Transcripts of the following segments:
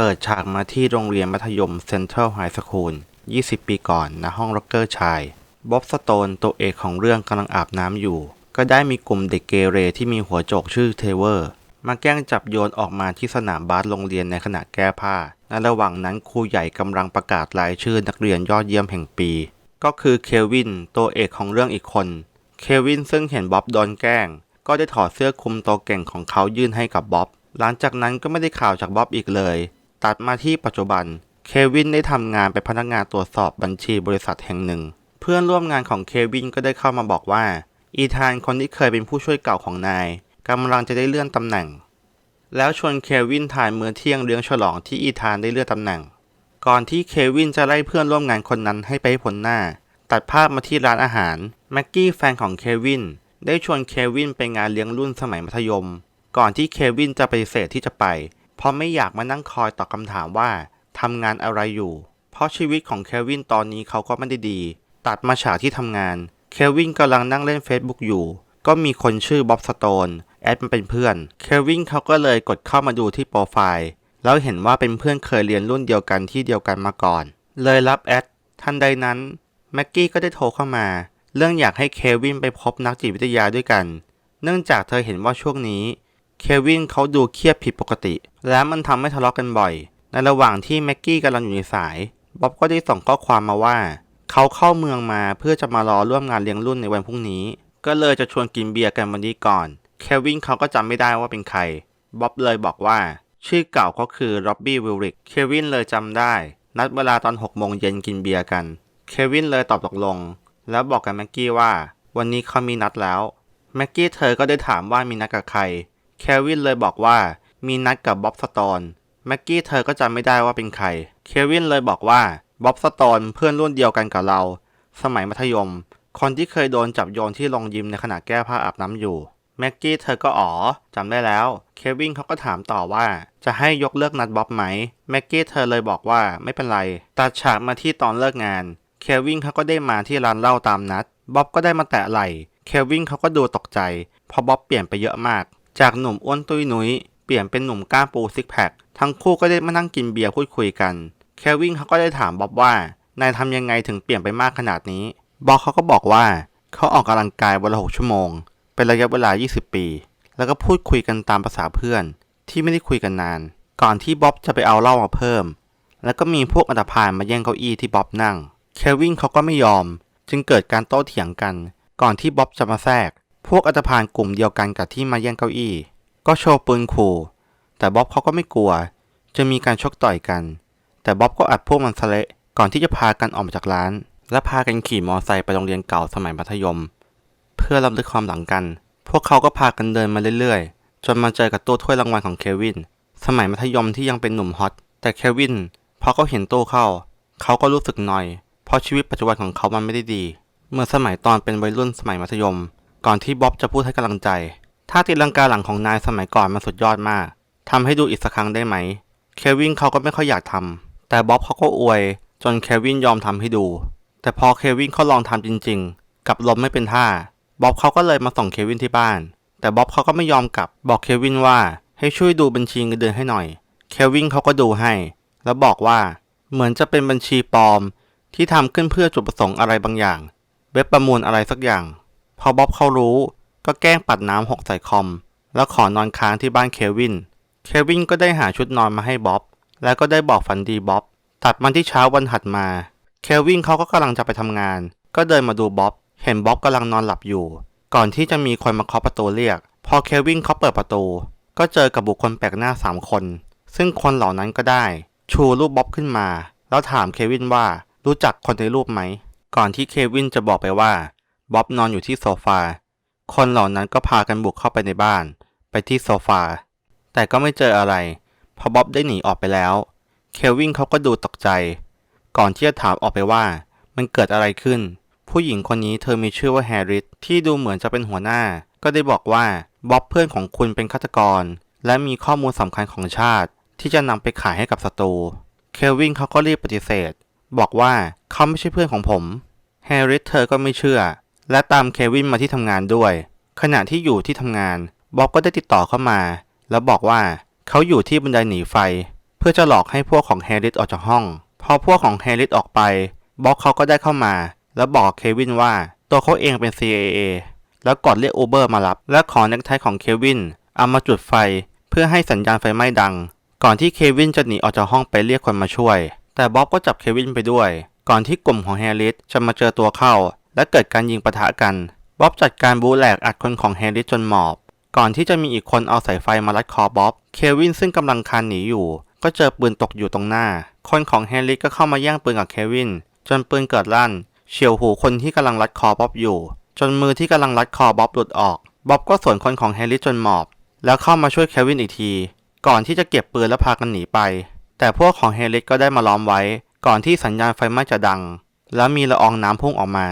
เปิดฉากมาที่โรงเรียนมัธยมเซ็นทรัลไฮสคูล 20 ปีก่อนณห้องร็อกเกอร์ชาย บ๊อบสโตนตัวเอกของเรื่องกำลังอาบน้ำอยู่ ก็ได้มีกลุ่มเด็กเกเรที่มีหัวโจกชื่อเทเวอร์ มาแกล้งจับโยนออกมาที่สนามบาสโรงเรียนในขณะแก้ผ้าในระหว่างนั้นครูใหญ่กำลังประกาศรายชื่อนักเรียนยอดเยี่ยมแห่งปี ก็คือเควินตัวเอกของเรื่องอีกคน เควินซึ่งเห็นบ๊อบโดนแกล้ง ก็ได้ถอดเสื้อคลุมตัวเก่งของเขายื่นให้กับบ๊อบหลังจากนั้นก็ไม่ได้ข่าวจากบ๊อบอีกเลย ตัดมาที่ปัจจุบัน เควินได้ทำงานเป็นพนักงานตรวจสอบบัญชีบริษัทแห่งหนึ่ง เพื่อนร่วมงานของเควินก็ได้เข้ามาบอกว่า อีธานคนที่เคยเป็นผู้ช่วยเก่าของนายกำลังจะได้เลื่อนตำแหน่ง แล้วชวนเควินทานมื้อเที่ยงเลี้ยงฉลองที่อีธานได้เลื่อนตำแหน่ง ก่อนที่เควินจะไล่เพื่อนร่วมงานคนนั้นให้ไปให้พ้นหน้า ตัดภาพมาที่ร้านอาหารแม็กกี้แฟนของเควินได้ชวนเควินไปงานเลี้ยงรุ่นสมัยมัธยม ก่อนที่เควินจะปฏิเสธที่จะไป เพราะไม่อยากมานั่งคอยตอบคำถามว่าทำงานอะไรอยู่ เพราะชีวิตของเควินตอนนี้เขาก็ไม่ได้ดี ตัดมาฉากที่ทำงาน เควินกำลังนั่งเล่น Facebook อยู่ ก็มีคนชื่อบ๊อบสโตนแอดมาเป็นเพื่อน เควินเขาก็เลยกดเข้ามาดูที่โปรไฟล์ แล้วเห็นว่าเป็นเพื่อนเคยเรียนรุ่นเดียวกันที่เดียวกันมาก่อน เลยรับแอด ทันใดนั้นแม็กกี้ก็ได้โทรเข้ามา เรื่องอยากให้เควินไปพบนักจิตวิทยาด้วยกัน เนื่องจากเธอเห็นว่าช่วงนี้ เควินเขาดูเครียดผิดปกติ และมันทำให้ทะเลาะกันบ่อย ในระหว่างที่แม็กกี้กำลังอยู่ในสายบ๊อบก็ได้ส่งข้อความมาว่า เขาเข้าเมืองมาเพื่อจะมารอร่วมงานเลี้ยงรุ่นในวันพรุ่งนี้ ก็เลยจะชวนกินเบียร์กันวันนี้ก่อน เควินเขาก็จำไม่ได้ว่าเป็นใครบ๊อบเลยบอกว่า ชื่อเก่าเขาคือร็อบบี้วิลริก เควินเลยจำได้ นัดเวลาตอน6โมงเย็นกินเบียร์กัน เควินเลยตอบตกลง แล้วบอกกับแม็กกี้ว่า วันนี้เขามีนัดแล้ว แม็กกี้เธอก็ได้ถามว่ามีนัดกับใคร เควินเลยบอกว่ามีนัดกับบ๊อบสโตนแม็กกี้เธอก็จำไม่ได้ว่าเป็นใคร เควินเลยบอกว่าบ๊อบสโตนเพื่อนรุ่นเดียวกันกับเรา สมัยมัธยม คนที่เคยโดนจับโยนที่โรงยิมในขณะแก้ผ้าอาบน้ำอยู่แม็กกี้เธอก็อ๋อจำได้แล้ว เควินเขาก็ถามต่อว่า จะให้ยกเลิกนัดบ๊อบไหมแม็กกี้เธอเลยบอกว่าไม่เป็นไรตัดฉากมาที่ตอนเลิกงาน เควินเขาก็ได้มาที่ร้านเหล้าตามนัดบ๊อบก็ได้มาแตะไหล่ เควินเขาก็ดูตกใจเพราะบ๊อบเปลี่ยนไปเยอะมาก จากหนุ่มอ้วนตุ้ยนุ้ยเปลี่ยนเป็นหนุ่มกล้าปูซิกแพคทั้งคู่ก็ได้มานั่งกินเบียร์พูดคุยกันเควินเขาก็ได้ถามบ๊อบว่านายทำยังไงถึงเปลี่ยนไปมากขนาดนี้ บ๊อบเขาก็บอกว่าเขาออกกำลังกายวันละหกชั่วโมง เป็นระยะเวลา 20 ปี แล้วก็พูดคุยกันตามภาษาเพื่อน ที่ไม่ได้คุยกันนาน ก่อนที่บ๊อบจะไปเอาเหล้ามาเพิ่ม แล้วก็มีพวกอันธพาลมาแย่งเก้าอี้ที่บ๊อบนั่งเควินเขาก็ไม่ยอม จึงเกิดการโต้เถียงกัน ก่อนที่บ๊อบจะมาแทรก พวกอันธพาลกลุ่มเดียวกันกับที่มาแย่งเก้าอี้ ก็โชว์ปืนขู่ แต่บ๊อบเขาก็ไม่กลัวจะมีการชกต่อยกัน แต่บ๊อบก็อัดพวกมันสะเละก่อนที่จะพากันออกมาจากร้าน และพากันขี่มอไซค์ไปโรงเรียนเก่าสมัยมัธยม เพื่อรับลึกความหลังกัน พวกเขาก็พากันเดินมาเรื่อยๆ จนมาเจอกับตู้ถ้วยรางวัลของเควิน สมัยมัธยมที่ยังเป็นหนุ่มฮอต แต่เควินพอเขาเห็นตู้เข้า เขาก็รู้สึกหน่อย เพราะชีวิตปัจจุบันของเขามันไม่ได้ดี เมื่อสมัยตอนเป็นวัยรุ่นสมัยมัธยม ก่อนที่บ๊อบจะพูดให้กำลังใจท่าตีลังกาหลังของนายสมัยก่อนมันสุดยอดมากทำให้ดูอีกสักครั้งได้ไหม เควินเขาก็ไม่ค่อยอยากทำแต่บ๊อบเขาก็อวย จนเควินยอมทำให้ดู แต่พอเควินเขาลองทำจริง ๆ กับลมไม่เป็นท่าบ๊อบเขาก็เลยมาส่งเควินที่บ้าน แต่บ๊อบเขาก็ไม่ยอมกลับบอกเควินว่าให้ช่วยดูบัญชีเงินเดือนให้หน่อย เควินเขาก็ดูให้ แล้วบอกว่าเหมือนจะเป็นบัญชีปลอมที่ทำขึ้นเพื่อจุดประสงค์อะไรบางอย่าง เว็บประมูลอะไรสักอย่าง พอบ๊อบเขารู้ก็แกล้งปัดน้ำหกใส่คอม แล้วขอนอนค้างที่บ้านเควิน เควินก็ได้หาชุดนอนมาให้บ๊อบ แล้วก็ได้บอกฝันดีบ๊อบ ตัดมาที่เช้าวันถัดมา เควินเขาก็กำลังจะไปทำงาน ก็เดินมาดูบ๊อบ เห็นบ๊อบกำลังนอนหลับอยู่ ก่อนที่จะมีคนมาเคาะประตูเรียก พอเควินเขาเปิดประตู ก็เจอกับบุคคลแปลกหน้าสามคน ซึ่งคนเหล่านั้นก็ได้ ชูรูปบ๊อบขึ้นมา แล้วถามเควินว่ารู้จักคนในรูปไหม ก่อนที่เควินจะบอกไปว่า บ๊อบนอนอยู่ที่โซฟา คนเหล่านั้นก็พากันบุกเข้าไปในบ้าน ไปที่โซฟา แต่ก็ไม่เจออะไรพอบ๊อบได้หนีออกไปแล้ว เควินเขาก็ดูตกใจ ก่อนที่จะถามออกไปว่า มันเกิดอะไรขึ้น ผู้หญิงคนนี้เธอมีชื่อว่าแฮร์ริสที่ดูเหมือนจะเป็นหัวหน้า ก็ได้บอกว่าบ๊อบเพื่อนของคุณเป็นฆาตกร และมีข้อมูลสำคัญของชาติ ที่จะนำไปขายให้กับศัตรู เควินเขาก็รีบปฏิเสธ บอกว่าเขาไม่ใช่เพื่อนของผม แฮร์ริสเธอก็ไม่เชื่อ และตามเควินมาที่ทำงานด้วย ขณะที่อยู่ที่ทำงานบ๊อบก็ได้ติดต่อเข้ามา แล้วบอกว่าเขาอยู่ที่บันไดหนีไฟ เพื่อจะหลอกให้พวกของแฮร์ริสออกจากห้อง พอพวกของแฮร์ริสออกไปบ็อกเขาก็ได้เข้ามา แล้วบอกเควินว่าตัวเขาเองเป็น CIA แล้วกดเรียกอูเบอร์มารับ และขอเน็กไทของเควินเอามาจุดไฟเพื่อให้สัญญาณไฟไหม้ดัง ก่อนที่เควินจะหนีออกจากห้องไปเรียกคนมาช่วย แต่บ๊อบก็จับเควินไปด้วย ก่อนที่กลุ่มของแฮร์ริสจะมาเจอตัวเข้า และเกิดการยิงปะทะกัน บ๊อบจัดการบูแหลกอัดคนของแฮร์ริสจนหมอบ ก่อนที่จะมีอีกคนเอาสายไฟมารัดคอบ๊อบ เควินซึ่งกำลังคลานหนีอยู่ ก็เจอปืนตกอยู่ตรงหน้า คนของแฮร์ริสก็เข้ามาแย่งปืนกับเควิน จนปืนเกิดลั่น เฉียวหูคนที่กำลังรัดคอบ๊อบอยู่ จนมือที่กำลังรัดคอบ๊อบหลุดออก บ๊อบก็สวนคนของแฮร์ริสจนหมอบ แล้วเข้ามาช่วยเควินอีกที ก่อนที่จะเก็บปืนและพากันหนีไป แต่พวกของแฮร์ริสก็ได้มาล้อมไว้ ก่อนที่สัญญาณไฟไหม้จะดัง แล้วมีละอองน้ำพุ่งออกมา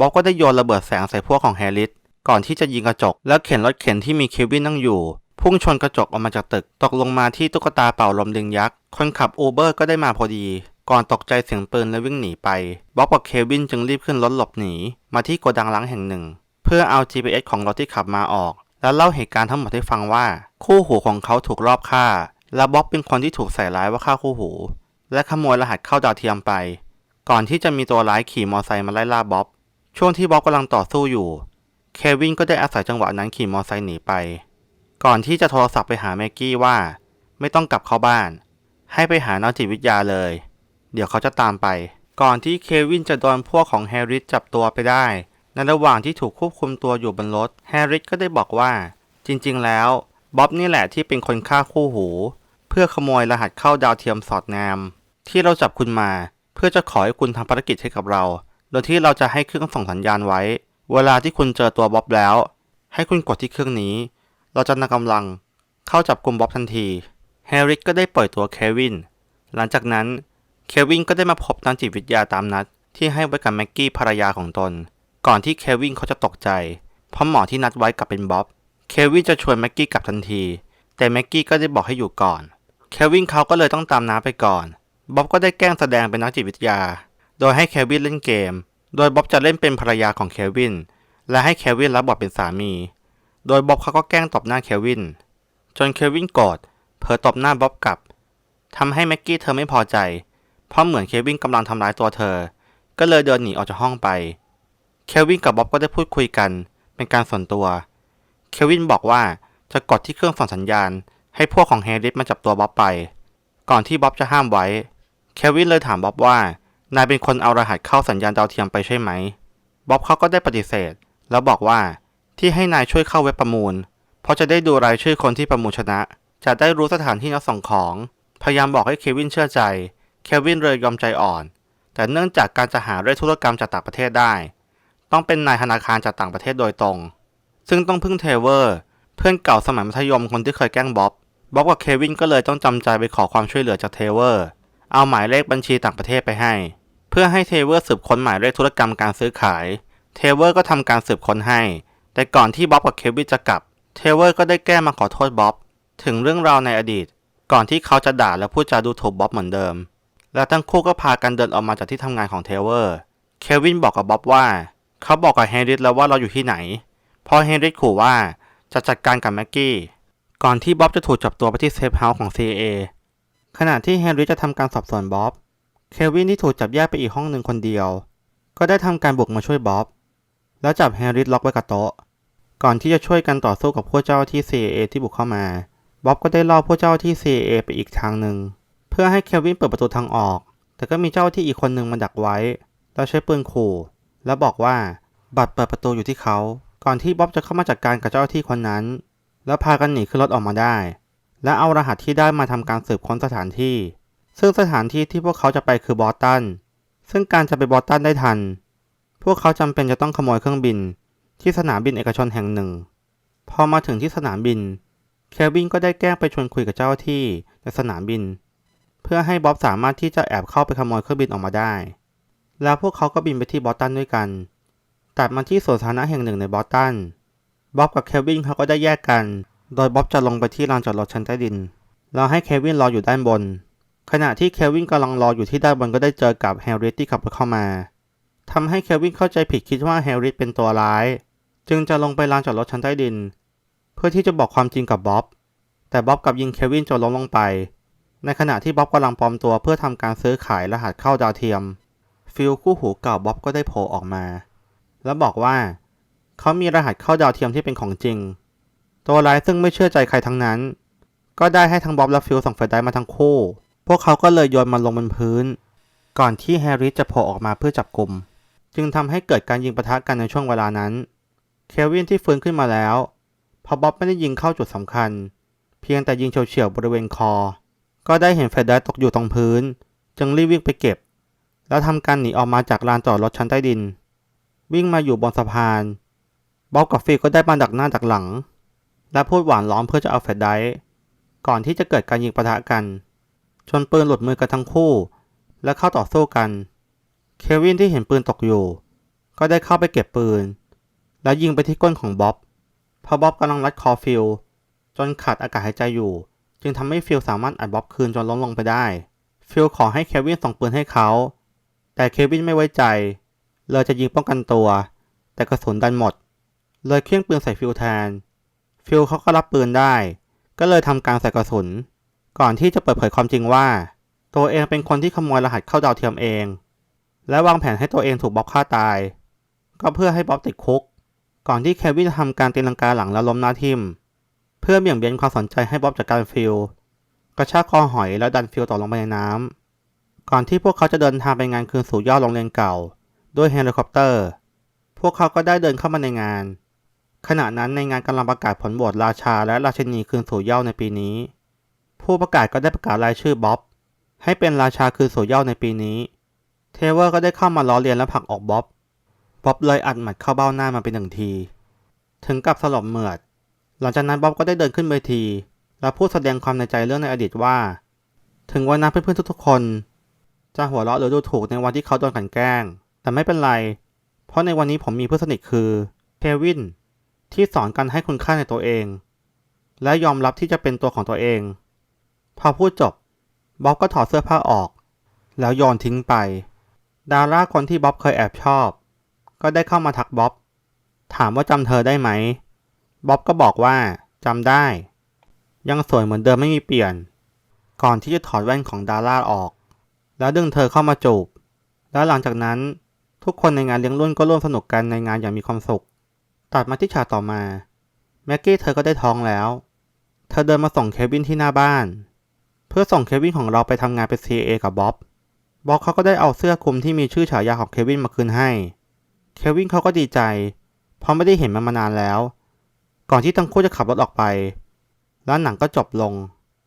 บ๊อบก็ได้โยนระเบิดแสงใส่พวกของแฮร์ริสก่อนที่จะยิงกระจก แล้วเข็นรถเข็นที่มีเควินนั่งอยู่พุ่งชนกระจกออกมาจากตึก ตกลงมาที่ตุ๊กตาเป่าลมดึงยักษ์คนขับอูเบอร์ก็ได้มาพอดี ก่อนตกใจเสียงปืนและวิ่งหนีไปบ๊อบกับเควินจึงรีบขึ้นรถหลบหนี มาที่โกดังล้างแห่งหนึ่ง เพื่อเอา GPS ของรถที่ขับมาออก แล้วเล่าเหตุการณ์ทั้งหมดให้ฟังว่า คู่หูของเขาถูกรอบฆ่า และบ๊อบเป็นคนที่ถูกใส่ร้ายว่าฆ่าคู่หู และขโมยรหัสเข้าดาวเทียมไป ก่อนที่จะมีตัวร้ายขี่มอเตอร์ไซค์มาไล่ล่าบ๊อบ ช่วงที่บ๊อบกำลังต่อสู้อยู่ เควินก็ได้อาศัยจังหวะนั้นขี่มอเตอร์ไซค์หนีไป ก่อนที่จะโทรศัพท์ไปหาแม็กกี้ว่า ไม่ต้องกลับเข้าบ้าน ให้ไปหานักจิตวิทยาเลย เดี๋ยวเขาจะตามไป ก่อนที่เควินจะโดนพวกของแฮร์ริสจับตัวไปได้ ในระหว่างที่ถูกควบคุมตัวอยู่บนรถ แฮร์ริสก็ได้บอกว่า จริงๆ แล้วบ๊อบนี่แหละที่เป็นคนฆ่าคู่หู เพื่อขโมยรหัสเข้าดาวเทียมสอดแนม ที่เราจับคุณมา เพื่อจะขอให้คุณทำภารกิจให้กับเรา โดยที่เราจะให้เครื่องส่งสัญญาณไว้ เวลาที่คุณเจอตัวบ๊อบแล้ว ให้คุณกดที่เครื่องนี้ เราจะนำกำลังเข้าจับกลุ่มบ๊อบทันทีแฮร์ริสก็ได้ปล่อยตัวเควิน หลังจากนั้นเควินก็ได้มาพบนักจิตวิทยาตามนัด ที่ให้ไว้กับแม็กกี้ภรรยาของตน ก่อนที่เควินเขาจะตกใจ เพราะหมอที่นัดไว้กลับเป็นบ๊อบ เควินจะชวนแม็กกี้กลับทันที แต่แม็กกี้ก็ได้บอกให้อยู่ก่อน เควินเขาก็เลยต้องตามน้าไปก่อน บ๊อบก็ได้แกล้งแสดงเป็นนักจิตวิทยา โดยให้เควินเล่นเกม โดยบ๊อบจะเล่นเป็นภรรยาของเควิน และให้เควินรับบทเป็นสามี โดยบ๊อบเขาก็แกล้งตบหน้าเควิน จนเควินโกรธเผลอตบหน้าบ๊อบกลับทำให้แม็กกี้เธอไม่พอใจ เพราะเหมือนเควินกำลังทำร้ายตัวเธอ ก็เลยเดินหนีออกจากห้องไป เควินกับบ๊อบก็ได้พูดคุยกันเป็นการส่วนตัว เควินบอกว่าจะกดที่เครื่องส่งสัญญาณ ให้พวกของแฮร์ริสมาจับตัวบ๊อบไป ก่อนที่บ๊อบจะห้ามไว้ เควินเลยถามบ๊อบว่า นายเป็นคนเอารหัสเข้าสัญญาณดาวเทียมไปใช่ไหม บ๊อบเขาก็ได้ปฏิเสธ แล้วบอกว่าที่ให้นายช่วยเข้าเว็บประมูล เพราะจะได้ดูรายชื่อคนที่ประมูลชนะ จะได้รู้สถานที่นัดส่งของ พยายามบอกให้เควินเชื่อใจ เควินเลยยอมใจอ่อน แต่เนื่องจากการจะหาเรื่องธุรกรรมจากต่างประเทศได้ ต้องเป็นนายธนาคารจากต่างประเทศโดยตรง ซึ่งต้องพึ่งเทเวอร์ เพื่อนเก่าสมัยมัธยมคนที่เคยแกล้งบ๊อบ บ๊อบกับเควินก็เลยต้องจำใจไปขอความช่วยเหลือจากเทเวอร์ เอาหมายเลขบัญชีต่างประเทศไปให้ เพื่อให้เทเวอร์สืบค้นหมายเลขธุรกรรมการซื้อขาย เทเวอร์ก็ทำการสืบค้นให้ แต่ก่อนที่บ๊อบกับเควินจะกลับ เทเวอร์ก็ได้แก้มาขอโทษบ๊อบถึงเรื่องราวในอดีต ก่อนที่เขาจะด่าและพูดจาดูถูกบ๊อบเหมือนเดิม และทั้งคู่ก็พากันเดินออกมาจากที่ทำงานของเทเวอร์ เควินบอกกับบ๊อบว่า เขาบอกกับเฮนริสแล้วว่าเราอยู่ที่ไหน พอเฮนริสขู่ว่าจะจัดการกับแม็กกี้ ก่อนที่บ๊อบจะถูกจับตัวไปที่เซฟเฮาส์ของ CIA ขณะที่เฮนริสจะทำการสอบสวนบ๊อบ เควินที่ถูกจับแยกไปอีกห้องหนึ่งคนเดียว ก็ได้ทำการบุกมาช่วยบ๊อบ แล้วจับเฮนริสล็อกไว้กับโต๊ะ ก่อนที่จะช่วยกันต่อสู้กับพวกเจ้าที่ CIA ที่บุกเข้ามา บ๊อบก็ได้ล่อพวกเจ้าที่ CIA ไปอีกทางหนึ่ง เพื่อให้เควินเปิดประตูทางออก แต่ก็มีเจ้าที่อีกคนหนึ่งมาดักไว้ แล้วใช้ปืนขู่ แล้วบอกว่าบัตรเปิดประตูอยู่ที่เขา ก่อนที่บ๊อบจะเข้ามาจัดการกับเจ้าหน้าที่คนนั้น แล้วพากันหนีขึ้นรถออกมาได้ และเอารหัสที่ได้มาทำการสืบค้นสถานที่ ซึ่งสถานที่ที่พวกเขาจะไปคือบอสตัน ซึ่งการจะไปบอสตันได้ทัน พวกเขาจำเป็นจะต้องขโมยเครื่องบิน ที่สนามบินเอกชนแห่งหนึ่ง พอมาถึงที่สนามบิน เควินก็ได้แกล้งไปชวนคุยกับเจ้าที่ในสนามบิน เพื่อให้บ๊อบสามารถที่จะแอบเข้าไปขโมยเครื่องบินออกมาได้ แล้วพวกเขาก็บินไปที่บอสตันด้วยกัน ตัดมาที่สวนสาธารณะแห่งหนึ่งในบอสตัน บ๊อบกับเควินเขาก็ได้แยกกัน โดยบ๊อบจะลงไปที่ลานจอดรถชั้นใต้ดินแล้วให้เควินรออยู่ด้านบน ขณะที่เควินกำลังรออยู่ที่ด้านบนก็ได้เจอกับแฮร์ริสที่ขับรถเข้ามาทำให้เควินเข้าใจผิดคิดว่าแฮร์ริสเป็นตัวร้าย จึงจะลงไปลานจอดรถชั้นใต้ดิน เพื่อที่จะบอกความจริงกับบ๊อบ แต่บ๊อบกลับยิงเควินจนล้มลงไป ในขณะที่บ๊อบกำลังปลอมตัวเพื่อทำการซื้อขายรหัสเข้าดาวเทียม ฟิลคู่หูเก่าบ๊อบก็ได้โผล่ออกมา แล้วบอกว่า เขามีรหัสเข้าดาวเทียมที่เป็นของจริง ตัวร้ายซึ่งไม่เชื่อใจใครทั้งนั้น ก็ได้ให้ทั้งบ๊อบและฟิลส่งแฟไดรฟ์มาทั้งคู่ วกเขาก็เลยโยนมันลงบนพื้น ก่อนที่แฮร์รี่จะโผล่ออกมาเพื่อจับกลุ่ม จึงทำให้เกิดการยิงปะทะกันในช่วงเวลานั้น เควินที่ฟื้นขึ้นมาแล้วพราะบ๊อบไม่ได้ยิงเข้าจุดสำคัญ เพียงแต่ยิงเฉียวๆบริเวณคอ ก็ได้เห็นแฟลชไดรฟ์ตกอยู่ตรงพื้น จึงรีบวิ่งไปเก็บ แล้วทำการหนีออกมาจากลานจอดรถชั้นใต้ดิน วิ่งมาอยู่บนสะพานบ๊อบกับฟิลก็ได้มาดักหน้าดักหลัง และพูดหวานล้อมเพื่อจะเอาแฟลชไดก่อนที่จะเกิดการยิงปะทะกัน จนปืนหลุดมือกันทั้งคู่ และเข้าต่อสู้กัน เควินที่เห็นปืนตกอยู่ ก็ได้เข้าไปเก็บปืน แล้วยิงไปที่ก้นของบ๊อบเพราะบ๊อบกำลังรัดคอฟิลจนขาดอากาศหายใจอยู่ จึงทำให้ฟิลสามารถอัดบ๊อบคืนจนล้มลงไปได้ ฟิลขอให้เควินส่งปืนให้เขา แต่เควินไม่ไว้ใจ เลยจะยิงป้องกันตัว แต่กระสุนดันหมด เลยเคลื่องปืนใส่ฟิลแทน ฟิลเขาก็รับปืนได้ ก็เลยทำการใส่กระสุน ก่อนที่จะเปิดเผยความจริงว่า ตัวเองเป็นคนที่ขโมยรหัสเข้าดาวเทียมเอง และวางแผนให้ตัวเองถูกบ๊อบฆ่าตาย ก็เพื่อให้บ๊อบติดคุก ก่อนที่เควินจะทำการตีลังกาหลังแล้วล้มหน้าทิม เพื่อเบี่ยงเบนความสนใจให้บ๊อบจากการฟิลกระชากคอหอยแล้วดันฟิลตกลงไปในน้ำก่อนที่พวกเขาจะเดินทางไปงานคืนสู่ยอดโรงเรียนเก่า ด้วยเฮลิคอปเตอร์ พวกเขาก็ได้เดินเข้ามาในงาน ขณะนั้นในงานกำลังประกาศผลโหวตราชาและราชินีคืนสู่ย้าในปีนี้ ผู้ประกาศก็ได้ประกาศรายชื่อบ๊อบให้เป็นราชาคืนสู่เย้าในปีนี้ เทเวอร์ก็ได้เข้ามาล้อเลียนและผลักออกบ๊อบ บ๊อบเลยอัดหมัดเข้าเบ้าหน้ามาเป็นหนึ่งที ถึงกับสลบเหมือด หลังจากนั้นบ๊อบก็ได้เดินขึ้นเวที และพูดแสดงความในใจเรื่องในอดีตว่า ถึงวันนั้นเพื่อนๆทุกๆคน จะหัวเราะหรือดูถูกในวันที่เขาโดนกันแกล้ง แต่ไม่เป็นไร เพราะในวันนี้ผมมีเพื่อนสนิทคือเควินที่สอนกันให้คุณค่าในตัวเอง และยอมรับที่จะเป็นตัวของตัวเอง พอพูดจบบ๊อบก็ถอดเสื้อผ้าออก แล้วโยนทิ้งไป ดาราคนที่บ๊อบเคยแอบชอบ ก็ได้เข้ามาทักบ๊อบถามว่าจำเธอได้ไหมบ๊อบก็บอกว่าจำได้ ยังสวยเหมือนเดิมไม่มีเปลี่ยน ก่อนที่จะถอดแว่นของดาราออก แล้วดึงเธอเข้ามาจูบ แล้วหลังจากนั้นทุกคนในงานเลี้ยงรุ่นก็ร่วมสนุกกันในงานอย่างมีความสุข ตัดมาที่ฉากต่อมา แม็กกี้เธอก็ได้ท้องแล้ว เธอเดินมาส่งเควินที่หน้าบ้าน เพื่อส่งเควินของเราไปทำงานเป็น CA กับบ๊อบ บ๊อบเขาก็ได้เอาเสื้อคลุมที่มีชื่อฉายาของเควินมาคืนให้ เควินเขาก็ดีใจ เพราะไม่ได้เห็นมันมานานแล้ว ก่อนที่ทั้งคู่จะขับรถออกไป แล้วหนังก็จบลง